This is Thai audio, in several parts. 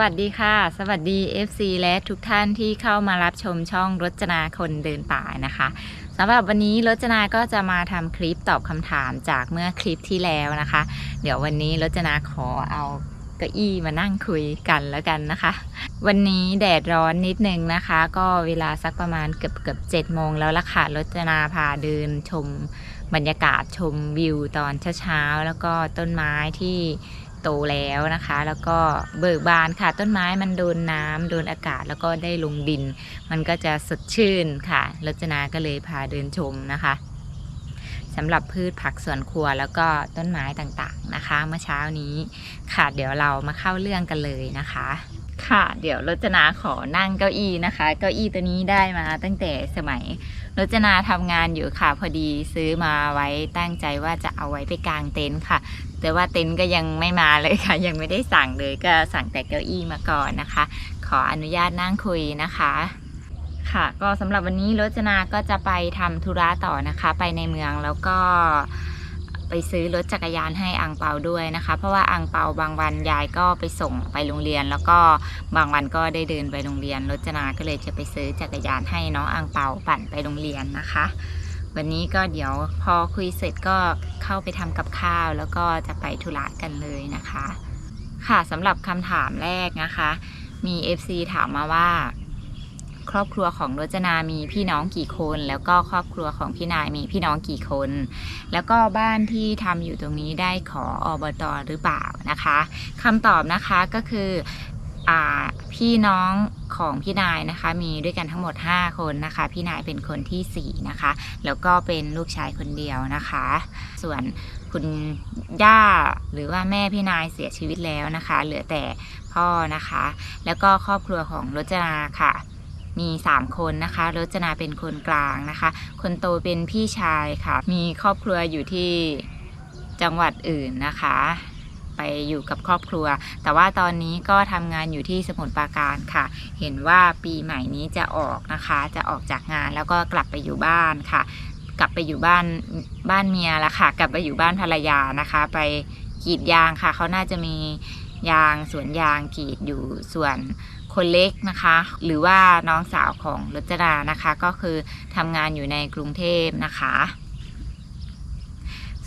วัสดีค่ะ สวัสดี FC และทุกท่านที่เข้ามารับชมช่องรจนาคนเดินป่านะคะสำหรับวันนี้รจนาก็จะมาทำคลิปตอบคำถามจากเมื่อคลิปที่แล้วนะคะ เดี๋ยววันนี้รจนาขอเอาเก้าอี้มานั่งคุยกันแล้วกันนะคะ วันนี้แดดร้อนนิดนึงนะคะ ก็เวลาสักประมาณเกือบเกือบเจ็ดโมงแล้วล่ะค่ะรจนาพาเดินชมบรรยากาศชมวิวตอนเช้าๆแล้วก็ต้นไม้ที่ โตแล้วนะคะ แล้วก็เบิกบานค่ะ ต้นไม้มันโดนน้ำโดนอากาศแล้วก็ได้ลงดิน มันก็จะสดชื่นค่ะรจนาก็เลยพาเดินชมนะคะสำหรับพืชผักสวนครัวแล้วก็ต้นไม้ต่างๆนะคะเมื่อเช้านี้ค่ะเดี๋ยวเรามาเข้าเรื่องกันเลยนะคะ ค่ะ เดี๋ยวรจนาขอนั่งเก้าอี้นะคะ เก้าอี้ตัวนี้ได้มาตั้งแต่สมัยรจนาทำงานอยู่ค่ะ พอดีซื้อมาไว้ตั้งใจว่าจะเอาไว้ไปกางเต็นท์ค่ะ แต่ว่าเต็นท์ก็ยังไม่มาเลยค่ะ ยังไม่ได้สั่งเลยก็สั่งแต่เก้าอี้มาก่อนนะคะ ขออนุญาตนั่งคุยนะคะค่ะก็สำหรับวันนี้รจนาก็จะไปทำธุระต่อนะคะ ไปในเมืองแล้วก็ไปซื้อรถจักรยานให้อังเปาด้วยนะคะ เพราะว่าอังเปาบางวันยายก็ไปส่งไปโรงเรียน แล้วก็บางวันก็ได้เดินไปโรงเรียนรจนาก็เลยจะไปซื้อจักรยานให้น้องอังเปาปั่นไปโรงเรียนนะคะ วันนี้ก็เดี๋ยวพอคุยเสร็จก็เข้าไปทำกับข้าว แล้วก็จะไปธุระกันเลยนะคะ ค่ะสำหรับคำถามแรกนะคะ มี FC ถามมาว่า ครอบครัวของรจนามีพี่น้องกี่คน แล้วก็ครอบครัวของพี่นายมีพี่น้องกี่คน แล้วก็บ้านที่ทำอยู่ตรงนี้ได้ขออบตหรือเปล่านะคะคำตอบนะคะก็คือ พี่น้องของพี่นายนะคะมีด้วยกันทั้งหมด 5 คนนะคะ พี่นายเป็นคนทีสี่ 4 นะคะ แล้วก็เป็นลูกชายคนเดียวนะคะ ส่วนคุณย่าหรือว่าแม่พี่นายเสียชีวิตแล้วนะคะ เหลือแต่พ่อนะคะ แล้วก็ครอบครัวของรจนาค่ะ มี 3 คนนะคะรจนาเป็นคนกลางนะคะ คนโตเป็นพี่ชายค่ะ มีครอบครัวอยู่ที่จังหวัดอื่นนะคะ ไปอยู่กับครอบครัว แต่ว่าตอนนี้ก็ทำงานอยู่ที่สมุทรปราการค่ะ เห็นว่าปีใหม่นี้จะออกนะคะ จะออกจากงานแล้วก็กลับไปอยู่บ้านค่ะ กลับไปอยู่บ้านบ้านเมียละค่ะ กลับไปอยู่บ้านภรรยานะคะ ไปกรีดยางค่ะ เขาน่าจะมียางสวนยางกรีดอยู่ส่วนคนเล็กนะคะ หรือว่าน้องสาวของรจนานะคะ ก็คือทำงานอยู่ในกรุงเทพนะคะ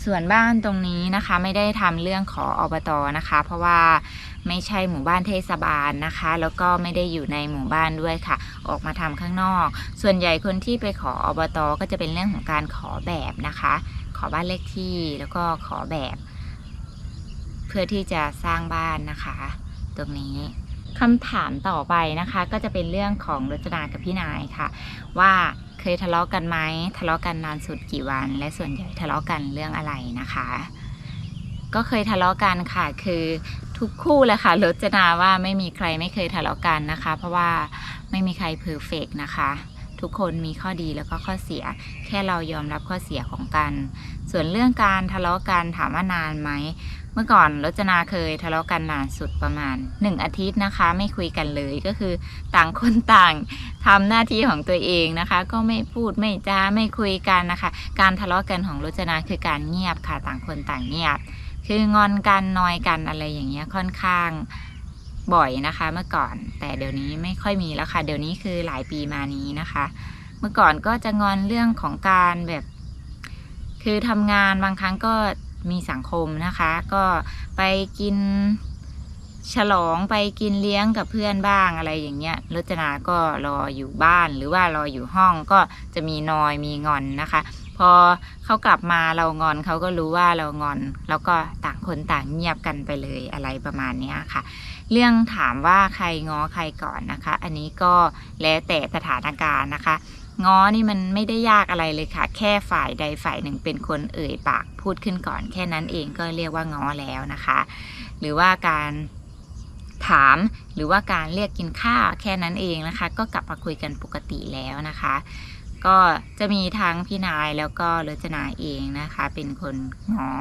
ส่วนบ้านตรงนี้นะคะไม่ได้ทำเรื่องขออบตนะคะ เพราะว่าไม่ใช่หมู่บ้านเทศบาลนะคะ แล้วก็ไม่ได้อยู่ในหมู่บ้านด้วยค่ะ ออกมาทำข้างนอก ส่วนใหญ่คนที่ไปขออบตก็จะเป็นเรื่องของการขอแบบนะคะ ขอบ้านเลขที่แล้วก็ขอแบบ เพื่อที่จะสร้างบ้านนะคะ ตรงนี้คำถามต่อไปนะคะ ก็จะเป็นเรื่องของรจนากับพี่นายค่ะ ว่า เคยทะเลาะกันไหมทะเลาะกันนานสุดกี่วัน และส่วนใหญ่ทะเลาะกันเรื่องอะไรนะคะ ก็เคยทะเลาะกันค่ะ คือทุกคู่แหละค่ะรจนาว่าไม่มีใครไม่เคยทะเลาะกันนะคะ เพราะว่าไม่มีใครเพอร์เฟกนะคะ ทุกคนมีข้อดีแล้วก็ข้อเสีย แค่เรายอมรับข้อเสียของกัน ส่วนเรื่องการทะเลาะกันถามว่านานไหม เมื่อก่อนรจนาเคยทะเลาะกันนานสุดประมาณ 1 อาทิตย์นะคะ ไม่คุยกันเลยก็คือต่างคนต่างทำหน้าที่ของตัวเองนะคะ ก็ไม่พูดไม่จ้าไม่คุยกันนะคะ การทะเลาะกันของรจนาคือการเงียบค่ะ ต่างคนต่างเงียบ คืองอนกันนอยกันอะไรอย่างเงี้ยค่อนข้างบ่อยนะคะ เมื่อก่อนแต่เดี๋ยวนี้ไม่ค่อยมีแล้วค่ะ เดี๋ยวนี้คือหลายปีมานี้นะคะ เมื่อก่อนก็จะงอนเรื่องของการแบบ คือทำงานบางครั้งก็ มีสังคมนะคะ ก็ไปกินฉลองไปกินเลี้ยงกับเพื่อนบ้างอะไรอย่างเงี้ยรจนาก็รออยู่บ้านหรือว่ารออยู่ห้องก็จะมีนอยมีงอนนะคะ พอเขากลับมาเรางอนเขาก็รู้ว่าเรางอน แล้วก็ต่างคนต่างเงียบกันไปเลยอะไรประมาณเนี้ยค่ะ เรื่องถามว่าใครง้อใครก่อนนะคะ อันนี้ก็แล้วแต่สถานการณ์นะคะ ง้อนี่มันไม่ได้ยากอะไรเลยค่ะ แค่ฝ่ายใดฝ่ายหนึ่งเป็นคนเอ่ยปากพูดขึ้นก่อน แค่นั้นเองก็เรียกว่าง้อแล้วนะคะ หรือว่าการถามหรือว่าการเรียกกินข้าวแค่นั้นเองนะคะ ก็กลับมาคุยกันปกติแล้วนะคะ ก็จะมีทั้งพี่นายแล้วก็รจนาเองนะคะ เป็นคนง้อ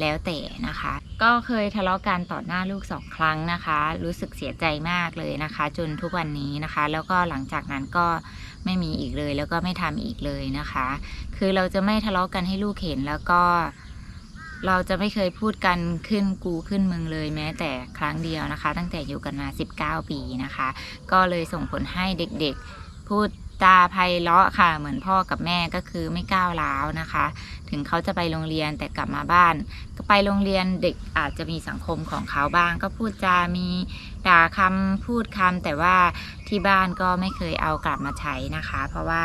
แล้วแต่นะคะ ก็เคยทะเลาะกันต่อหน้าลูกสองครั้งนะคะ รู้สึกเสียใจมากเลยนะคะ จนทุกวันนี้นะคะ แล้วก็หลังจากนั้นก็ ไม่มีอีกเลย แล้วก็ไม่ทำอีกเลยนะคะ คือเราจะไม่ทะเลาะกันให้ลูกเห็นแล้วก็ เราจะไม่เคยพูดกันขึ้นกูขึ้นมึงเลยแม้แต่ครั้งเดียวนะคะ ตั้งแต่อยู่กันมา 19 ปีนะคะ ก็เลยส่งผลให้เด็กๆพูดจาไพเราะค่ะ เหมือนพ่อกับแม่ก็คือไม่ก้าวร้าวนะคะ ถึงเขาจะไปโรงเรียนแต่กลับมาบ้าน ก็ไปโรงเรียนเด็กอาจจะมีสังคมของเขาบ้าง ก็พูดจามี ด่าคำพูดคำแต่ว่าที่บ้านก็ไม่เคยเอากลับมาใช้นะคะ เพราะว่า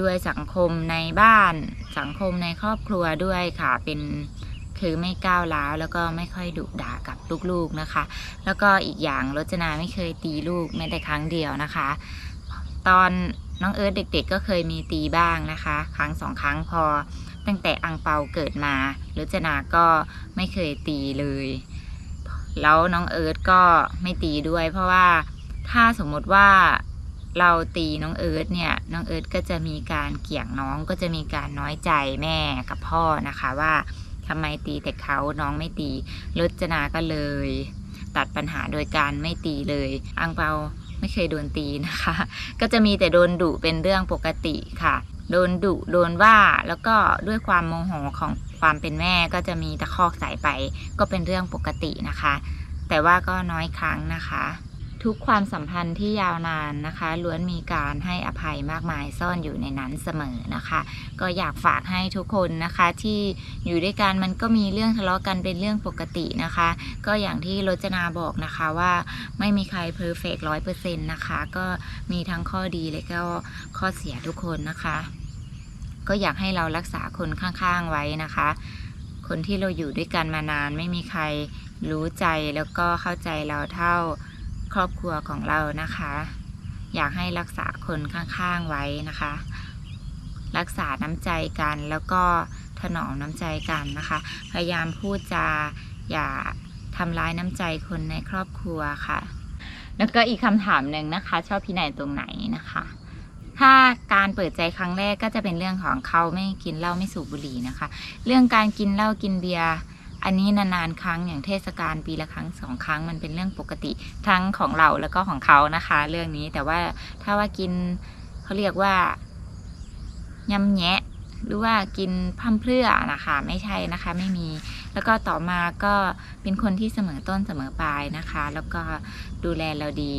ด้วยสังคมในบ้าน สังคมในครอบครัวด้วยค่ะเป็นคือไม่ก้าวร้าวแล้วก็ไม่ค่อยดุด่ากับลูกๆนะคะ แล้วก็อีกอย่างรจนาไม่เคยตีลูกแม้แต่ครั้งเดียวนะคะ ตอนน้องเอิร์ธเด็กๆ ก็เคยมีตีบ้างนะคะ ครั้งสองครั้งพอ ตั้งแต่อังเปาเกิดมารจนาก็ไม่เคยตีเลย แล้วน้องเอิร์ธก็ไม่ตีด้วย เพราะว่าถ้าสมมติว่าเราตีน้องเอิร์ธเนี่ย น้องเอิร์ธก็จะมีการเกี่ยงน้องก็จะมีการน้อยใจแม่กับพ่อนะคะว่าทำไมตีแต่เขาน้องไม่ตีรจนาก็เลย ตัดปัญหาโดยการไม่ตีเลย อังเปาไม่เคยโดนตีนะคะ ก็จะมีแต่โดนดุเป็นเรื่องปกติค่ะ โดนดุโดนว่าแล้วก็ด้วยความโมโหของ ความเป็นแม่ก็จะมีตะคอกใส่ไป ก็เป็นเรื่องปกตินะคะ แต่ว่าก็น้อยครั้งนะคะ ทุกความสัมพันธ์ที่ยาวนานนะคะ ล้วนมีการให้อภัยมากมายซ่อนอยู่ในนั้นเสมอนะคะ ก็อยากฝากให้ทุกคนนะคะที่อยู่ด้วยกันมันก็มีเรื่องทะเลาะกันเป็นเรื่องปกตินะคะ ก็อย่างที่รจนาบอกนะคะว่าไม่มีใครเพอร์เฟกร้อยเปอร์เซ็นต์นะคะ ก็มีทั้งข้อดีและก็ข้อเสียทุกคนนะคะ ก็อยากให้เรารักษาคนข้างๆไว้นะคะ คนที่เราอยู่ด้วยกันมานานไม่มีใครรู้ใจแล้วก็เข้าใจเราเท่าครอบครัวของเรานะคะ อยากให้รักษาคนข้างๆไว้นะคะ รักษาน้ำใจกันแล้วก็ถนอมน้ำใจกันนะคะ พยายามพูดจาอย่าทำร้ายน้ำใจคนในครอบครัวค่ะ แล้วก็อีกคำถามหนึ่งนะคะ ชอบพี่ไหนตรงไหนนะคะ ถ้าการเปิดใจครั้งแรกก็จะเป็นเรื่องของเขาไม่กินเหล้าไม่สูบบุหรี่นะคะ เรื่องการกินเหล้ากินเบียร์อันนี้นานๆครั้งอย่างเทศกาลปีละครั้งสองครั้งมันเป็นเรื่องปกติทั้งของเราแล้วก็ของเขานะคะ เรื่องนี้แต่ว่าถ้าว่ากินเขาเรียกว่ายำแยะหรือว่ากินพร่ำเพรื่อนะคะ ไม่ใช่นะคะไม่มี แล้วก็ต่อมาก็เป็นคนที่เสมอต้นเสมอปลายนะคะ แล้วก็ดูแลเราดี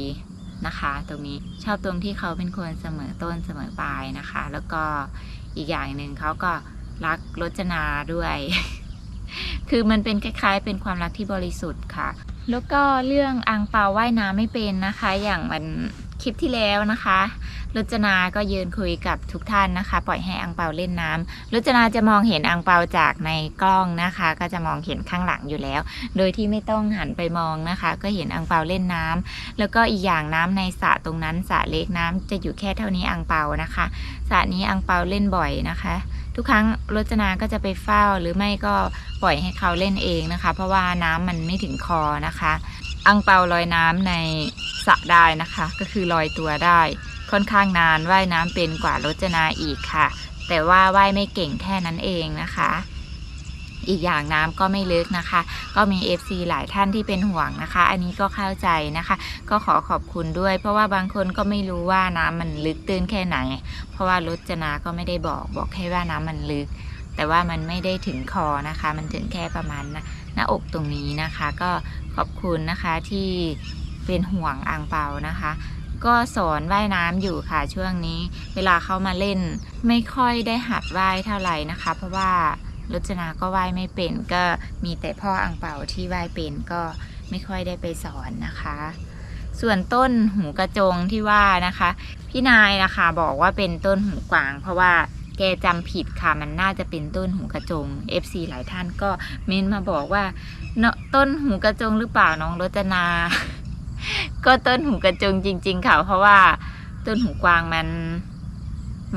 นะคะ ตรงนี้ชอบตรงที่เขาเป็นคนเสมอต้นเสมอปลายนะคะ แล้วก็อีกอย่างหนึ่งเขาก็รักรจนาด้วย คือมันเป็นคล้ายๆ เป็นความรักที่บริสุทธิ์ค่ะ แล้วก็เรื่องอังเปาว่ายน้ำไม่เป็นนะคะ อย่างมัน คลิปที่แล้วนะคะรุจนาก็ยืนคุยกับทุกท่านนะคะ ปล่อยให้อังเปาเล่นน้ำรุจนาจะมองเห็นอังเปาจากในกล้องนะคะ ก็จะมองเห็นข้างหลังอยู่แล้ว โดยที่ไม่ต้องหันไปมองนะคะ ก็เห็นอังเปาเล่นน้ำแล้วก็อีกอย่างน้ำในสระตรงนั้นสระเล็กน้ำจะอยู่แค่เท่านี้อังเปานะคะสระนี้อังเปาเล่นบ่อยนะคะ ทุกครั้งรจนาก็จะไปเฝ้าหรือไม่ก็ปล่อยให้เขาเล่นเองนะคะ เพราะว่าน้ำมันไม่ถึงคอนะคะ อังเปาลอยน้ำในสระได้นะคะ ก็คือลอยตัวได้ ค่อนข้างนานว่ายน้ำเป็นกว่ารจนาอีกค่ะ แต่ว่าว่ายไม่เก่งแค่นั้นเองนะคะอีกอย่างน้ำก็ไม่ลึกนะคะ ก็มี FC หลายท่านที่เป็นห่วงนะคะ อันนี้ก็เข้าใจนะคะ ก็ขอขอบคุณด้วย เพราะว่าบางคนก็ไม่รู้ว่าน้ำมันลึกตื้นแค่ไหน เพราะว่ารจนาก็ไม่ได้บอกบอกแค่ว่าน้ำมันลึก แต่ว่ามันไม่ได้ถึงคอนะคะ มันถึงแค่ประมาณน้าห น้าอกตรงนี้นะคะ ก็ขอบคุณนะคะที่เป็นห่วงอ่างเปานะคะ ก็สอนว่ายน้ำอยู่ค่ะช่วงนี้ เวลาเขามาเล่นไม่ค่อยได้หัดว่ายเท่าไหร่นะคะ เพราะว่ารจนาก็ว่ายไม่เป็น ก็มีแต่พ่ออ่างเปาที่ว่ายเป็นก็ไม่ค่อยได้ไปสอนนะคะ ส่วนต้นหูกระจงที่ว่านะคะ พี่นายนะคะบอกว่าเป็นต้นหูกวาง เพราะว่า แกจำผิดค่ะมันน่าจะเป็นต้นหูกระจง FC หลายท่านก็เม้นมาบอกว่าเนาะต้นหูกระจงหรือเปล่าน้องรจนา ก็ต้นหูกระจงจริง ๆ ค่ะ เพราะว่าต้นหูกวางมัน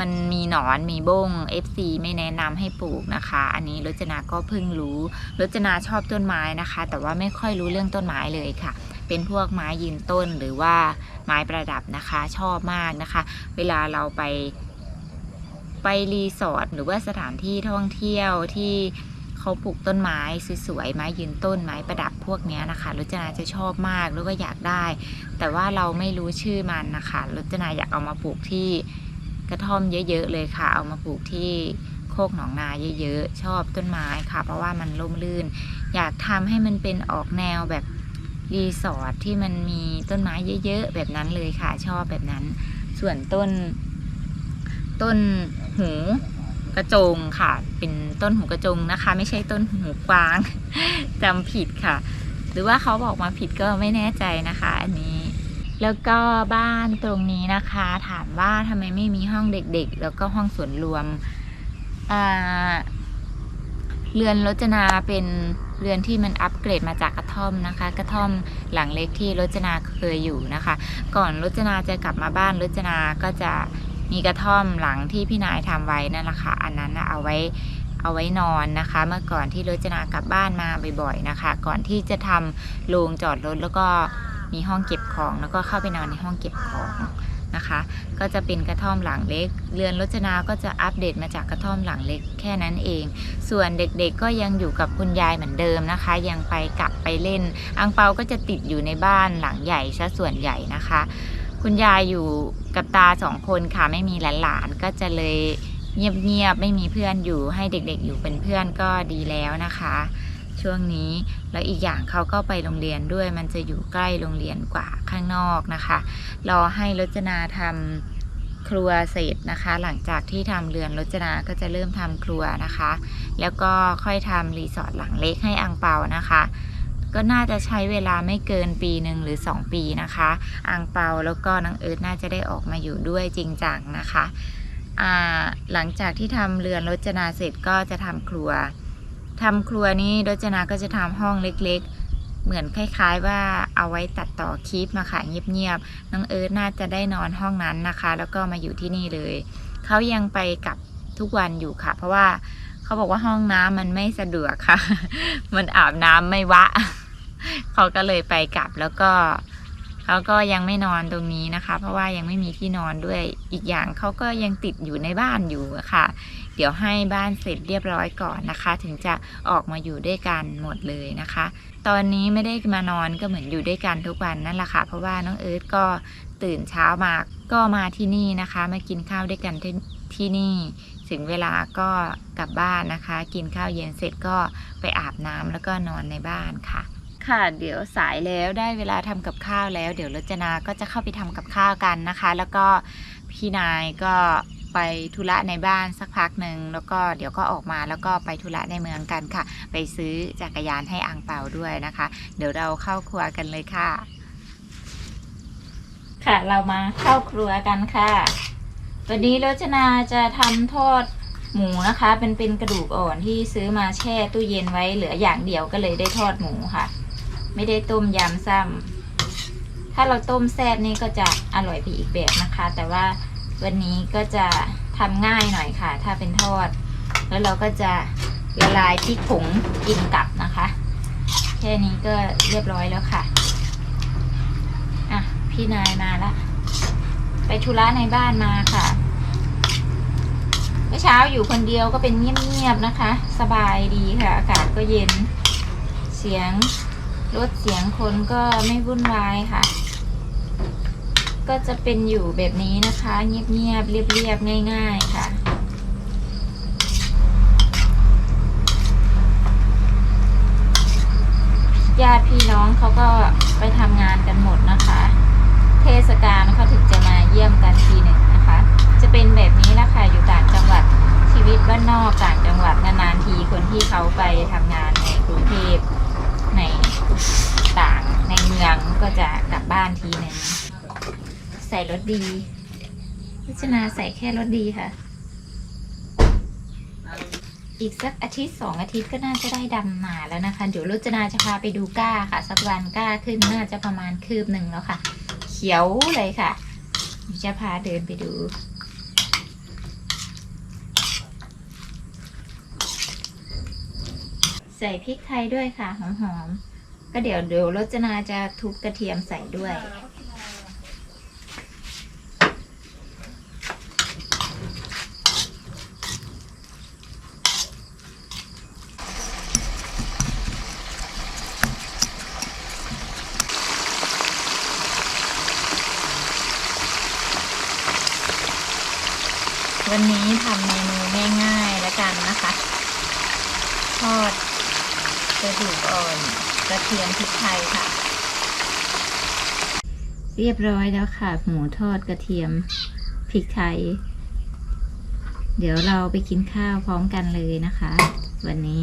มันมีหนอนมีบ้ง FC ไม่แนะนำให้ปลูกนะคะ อันนี้รจนาก็เพิ่งรู้รจนาชอบต้นไม้นะคะ แต่ว่าไม่ค่อยรู้เรื่องต้นไม้เลยค่ะ เป็นพวกไม้ยืนต้นหรือว่าไม้ประดับนะคะ ชอบมากนะคะ เวลาเราไป ไปรีสอร์ทหรือว่าสถานที่ท่องเที่ยวที่เขาปลูกต้นไม้สวยๆไม้ยืนต้นไม้ประดับพวกนี้นะคะรจนาจะชอบมากแล้วก็อยากได้ แต่ว่าเราไม่รู้ชื่อมันนะคะรจนาอยากเอามาปลูกที่กระท่อมเยอะๆเลยค่ะ เอามาปลูกที่โคกหนองนาเยอะๆชอบต้นไม้ค่ะ เพราะว่ามันร่มรื่น อยากทำให้มันเป็นออกแนวแบบรีสอร์ทที่มันมีต้นไม้เยอะๆแบบนั้นเลยค่ะ ชอบแบบนั้น ส่วนต้น ต้นหูกระจงค่ะ เป็นต้นหูกระจงนะคะ ไม่ใช่ต้นหูกวางจำผิดค่ะ หรือว่าเขาบอกมาผิดก็ไม่แน่ใจนะคะ อันนี้ แล้วก็บ้านตรงนี้นะคะ ถามว่าทำไมไม่มีห้องเด็กๆ แล้วก็ห้องส่วนรวมเรือนรจนาเป็นเรือนที่มันอัปเกรดมาจากกระท่อมนะคะ กระท่อมหลังเล็กที่รจนาเคยอยู่นะคะ ก่อนรจนาจะกลับมาบ้านรจนาก็จะ มีกระท่อมหลังที่พี่นายทำไว้นั่นแหละค่ะอันนั้นนะเอาไว้เอาไว้นอนนะคะ เมื่อก่อนที่รจนากลับบ้านมาบ่อยๆนะคะ ก่อนที่จะทำโรงจอดรถแล้วก็มีห้องเก็บของ แล้วก็เข้าไปนอนในห้องเก็บของนะคะ ก็จะเป็นกระท่อมหลังเล็ก เรือนรจนาก็จะอัปเดตมาจากกระท่อมหลังเล็กแค่นั้นเอง ส่วนเด็กๆก็ยังอยู่กับคุณยายเหมือนเดิมนะคะ ยังไปกลับไปเล่น อังเปาก็จะติดอยู่ในบ้านหลังใหญ่ซะส่วนใหญ่นะคะ คุณยายอยู่กับตาสองคนค่ะไม่มีหลานๆก็จะเลยเงียบๆไม่มีเพื่อนอยู่ให้เด็กๆอยู่เป็นเพื่อนก็ดีแล้วนะคะ ช่วงนี้แล้วอีกอย่างเขาก็ไปโรงเรียนด้วยมันจะอยู่ใกล้โรงเรียนกว่าข้างนอกนะคะรอให้รจนาทำครัวเสร็จนะคะ หลังจากที่ทำเรือนรจนาก็จะเริ่มทำครัวนะคะ แล้วก็ค่อยทำรีสอร์ทหลังเล็กให้อังเปานะคะ ก็น่าจะใช้เวลาไม่เกินปีหนึ่งหรือ 2 ปีนะคะอังเปาแล้วก็นางเอิร์ธน่าจะได้ออกมาอยู่ด้วยจริงจังนะคะหลังจากที่ทำเรือนรจนาเสร็จก็จะทำครัวทำครัวนี้รจนาก็จะทำห้องเล็กๆ เหมือนคล้ายๆว่าเอาไว้ตัดต่อคลิปมาค่ะเงียบๆน้องเอิร์ธน่าจะได้นอนห้องนั้นนะคะ แล้วก็มาอยู่ที่นี่เลยเขายังไปกับทุกวันอยู่ค่ะ เพราะว่าเขาบอกว่าห้องน้ำมันไม่สะดวกค่ะ มันอาบน้ำไม่วะ เขาก็เลยไปกลับแล้วก็เขาก็ยังไม่นอนตรงนี้นะคะ เพราะว่ายังไม่มีที่นอนด้วยอีกอย่างเขาก็ยังติดอยู่ในบ้านอยู่ค่ะ เดี๋ยวให้บ้านเสร็จเรียบร้อยก่อนนะคะ ถึงจะออกมาอยู่ด้วยกันหมดเลยนะคะ ตอนนี้ไม่ได้มานอนก็เหมือนอยู่ด้วยกันทุกวันนั่นแหละค่ะ เพราะว่าน้องเอิร์ธก็ตื่นเช้ามาก็มาที่นี่นะคะ มากินข้าวด้วยกันที่ที่นี่ถึงเวลาก็กลับบ้านนะคะ กินข้าวเย็นเสร็จก็ไปอาบน้ำแล้วก็นอนในบ้านค่ะ ค่ะ เดี๋ยวสายแล้วได้เวลาทำกับข้าวแล้ว เดี๋ยวรจนาก็จะเข้าไปทำกับข้าวกันนะคะ แล้วก็พี่นายก็ไปธุระในบ้านสักพักหนึ่งแล้วก็เดี๋ยวก็ออกมาแล้วก็ไปธุระในเมืองกันค่ะ ไปซื้อจักรยานให้อังเปาด้วยนะคะ เดี๋ยวเราเข้าครัวกันเลยค่ะ ค่ะเรามาเข้าครัวกันค่ะวันนี้รจนาจะทำทอดหมูนะคะ เป็นเป็นกระดูกอ่อนที่ซื้อมาแช่ตู้เย็นไว้เหลืออย่างเดียวก็เลยได้ทอดหมูค่ะ ไม่ได้ต้มยำซ้ำถ้าเราต้มแซ่บนี่ก็จะอร่อยไปอีกแบบนะคะ แต่ว่าวันนี้ก็จะทำง่ายหน่อยค่ะ ถ้าเป็นทอด แล้วเราก็จะละลายพริกผงกินกับนะคะ แค่นี้ก็เรียบร้อยแล้วค่ะอะพี่นายมาละไปธุระในบ้านมาค่ะเมื่อเช้าอยู่คนเดียวก็เป็นเงียบๆนะคะ สบายดีค่ะ อากาศก็เย็นเสียง รถเสียงคนก็ไม่วุ่นวายค่ะ ก็จะเป็นอยู่แบบนี้นะคะ เงียบๆเรียบๆง่าย ๆค่ะญาติพี่น้องเขาก็ไปทำงานกันหมดนะคะ เทศกาลเขาถึงจะมาเยี่ยมกันทีหนึ่งนะคะ จะเป็นแบบนี้แหละค่ะอยู่ต่างจังหวัดชีวิตบ้านนอกต่างจังหวัดนานๆทีคนที่เขาไปทำงานในกรุงเทพ ต่างในเมืองก็จะกลับบ้านทีนึงใส่รถดีพิจนาใส่แค่รถดีค่ะ อีกสักอาทิตย์สองอาทิตย์ก็น่าจะได้ดำหนาแล้วนะคะ เดี๋ยวรจนาจะพาไปดูก้าค่ะ สักวันก้าขึ้นน่าจะประมาณคืบหนึ่งแล้วค่ะ เขียวเลยค่ะเดี๋ยวจะพาเดินไปดูใส่พริกไทยด้วยค่ะ หอมๆ ก็เดี๋ยวเดี๋ยวรจนาจะทุบกระเทียมใส่ด้วย วันนี้ทำเมนูง่ายๆและกันนะคะ ทอดกระดูกอ่อน กระเทียมพริกไทยค่ะ เรียบร้อยแล้วค่ะ หมูทอดกระเทียมพริกไทย เดี๋ยวเราไปกินข้าวพร้อมกันเลยนะคะ วันนี้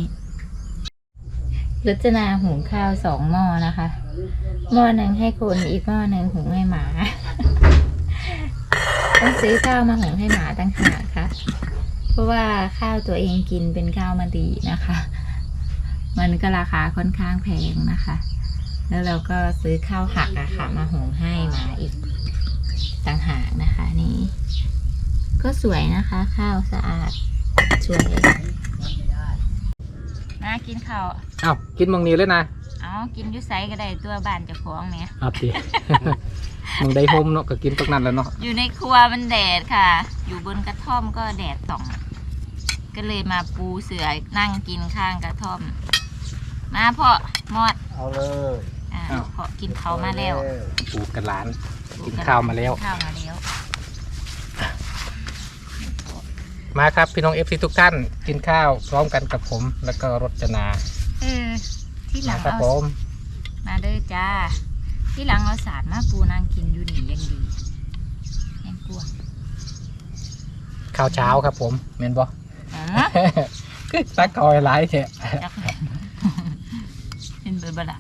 รจนาหุงข้าวสองหม้อนะคะ หม้อหนึ่งให้คนอีกหม้อหนึ่งหุงให้หมาต้องซื้อข้าวมาหุงให้หมาตั้งหากค่ะ เพราะว่าข้าวตัวเองกินเป็นข้าวมะดีนะคะ มันก็ราคาค่อนข้างแพงนะคะ แล้วเราก็ซื้อข้าวหักอะค่ะ มาหุงให้หมาอีกต่างหากนะคะนี่ ก็สวยนะคะ ข้าวสะอาดสวยมากินข้าวอ้าวกินมังนี้เลยนะเอากินอยุไซก็ได้ตัวบ้านเจ้าของเนี่ยครับดิมึงได้โฮมเนาะก็กินตรงนั้นแล้วเนาะอยู่ในครัวมันแดดค่ะ อยู่บนกระท่อมก็แดดส่อง ก็เลยมาปูเสือนั่งกินข้างกระท่อม มาพ่อมอดเอาเลยอ่าพอกินเขาวมาแล้วปลูกกันหลาน กินข้าวมาแล้วกินข้าวมาแล้วมาครับพี่น้องเอฟซีทุกท่าน กินข้าวพร้อมกันกับผม แล้วก็รจนาเออที่หลัมางครับเอาผมมาเด้อจ้า ที่หลังเอาสาดมาปูนั่งกินอยู่นี่ยังดียังกลัวข้าวเช้าครับผมเมนบออ๋อตักคอยหลายแท้จักแม่เป็นเบอร์บละ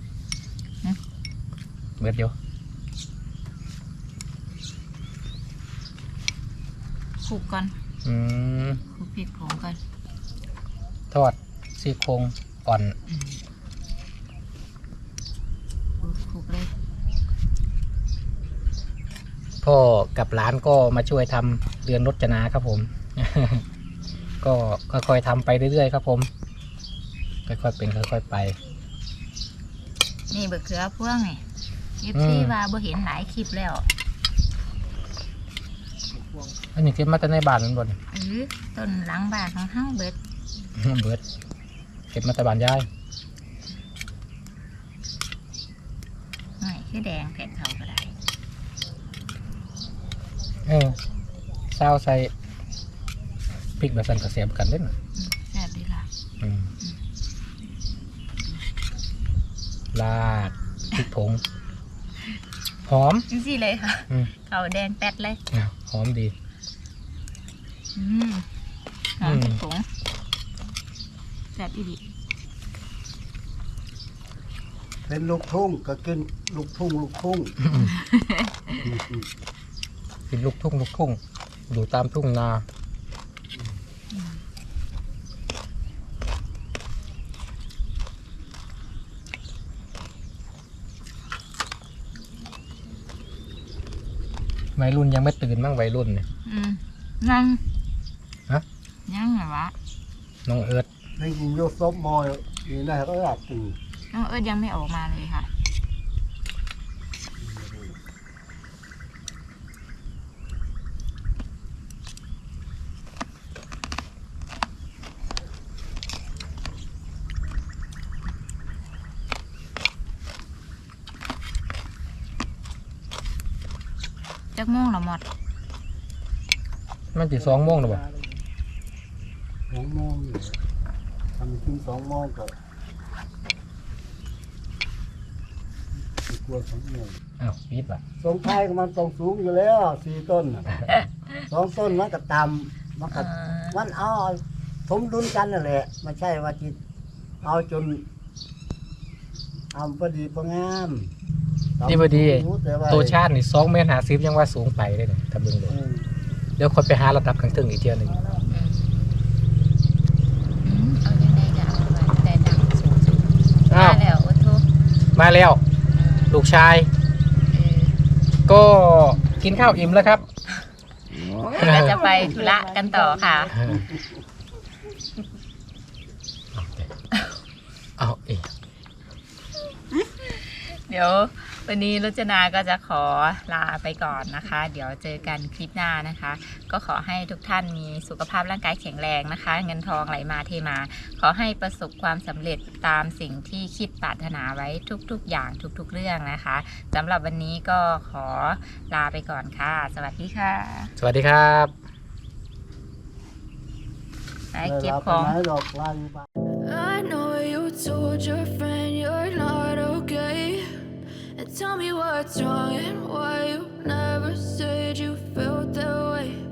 เบิดเดียวคลุกก่อนอืมคลุกพริกผงก่อนทอดซี่โครงอ่อนอืมคลุกคลุกเลยพ่อกับหลานก็มาช่วยทำเรือนรจนาครับผม ก็ค่อยๆทำไปเรื่อยๆครับผม ค่อยๆเป็นค่อยๆไป นี่เบอร์เขือพ่วงนี่ยิบอืมซี่ว่าบ่เห็นหลายคลิปแล้วอันนี้เก็บมาแต่ในบ้านนั่นบนเออต้นหลังบ้านของเฮาเบิดเบิด เก็บมาแต่บ้านยายหน่อยคือแดงแผ่นเขาก็ได้เออเศร้าใส่พริกแบบสันกระเสียบกันเล่นน่ะอืมแซ่บดีล่ะ อืม ลาดพริกผง หอม จังซี่เลยค่ะอืมเขาแดงแป๊ดเลย อะหอมดี อืมหอมอืมพริกผงแซ่บอีดีเป็นลูกทุ่งก็กินลูกทุ่งลูกทุ่งกินลูกทุ่งลูกทุ่ง อยู่ตามทุ่งนา วัยรุ่นยังไม่ตื่นบ้างวัยรุ่นเนี่ย อืมยังฮะ ยังเหรอวะน้องเอิร์ธได้ยินโยกซบมอยนี่นะก็อยากตื่นน้องเอิร์ดยังไม่ออกมาเลยค่ะ จัก โม่วงเหรอหมดมันตีสองโมงหรือเปล่าสองโมงอยู่ทำถึงสองโมงก็กลัวสองโมงอ้าวปีดป่ะทรงไทยก็มันทรงสูงอยู่แล้วสี่ต้นน่ะ สองต้นมันก็ต่ำมันก็มันเอาสมดุลกันนั่นแหละไม่ใช่ว่าจิเอาจนเอาพอดีพองาม นี่พอดีแต่าตัวชาตินี่สองเมตรหาซิบยังว่าสูงไปเลยเนี่ยถ้าเบิ่งดูอืมเดี๋ยวคนไปหาระดับข้างถึงอีกเทียหนึ่งอืมอืมเอายังไงจะเอาไปแต่ดังสูงสุดอ้าวมาแล้วโอ้โหมาแล้วอืมลูกชายเออก็กินข้าวอิ่มแล้วครับ เราจะไปธุระกันต่อค่ะ เอาเองเดี๋ยว วันนี้รจนาก็จะขอลาไปก่อนนะคะ เดี๋ยวเจอกันคลิปหน้านะคะ ก็ขอให้ทุกท่านมีสุขภาพร่างกายแข็งแรงนะคะ เงินทองไหลมาเทมา ขอให้ประสบความสำเร็จตามสิ่งที่คิดปรารถนาไว้ทุกๆ อย่างทุกๆ เรื่องนะคะสำหรับวันนี้ก็ขอลาไปก่อนค่ะ สวัสดีค่ะสวัสดีครับไปเก็บของ I know you told your friend you're not okay tell me what's wrong and why you never said you felt that way.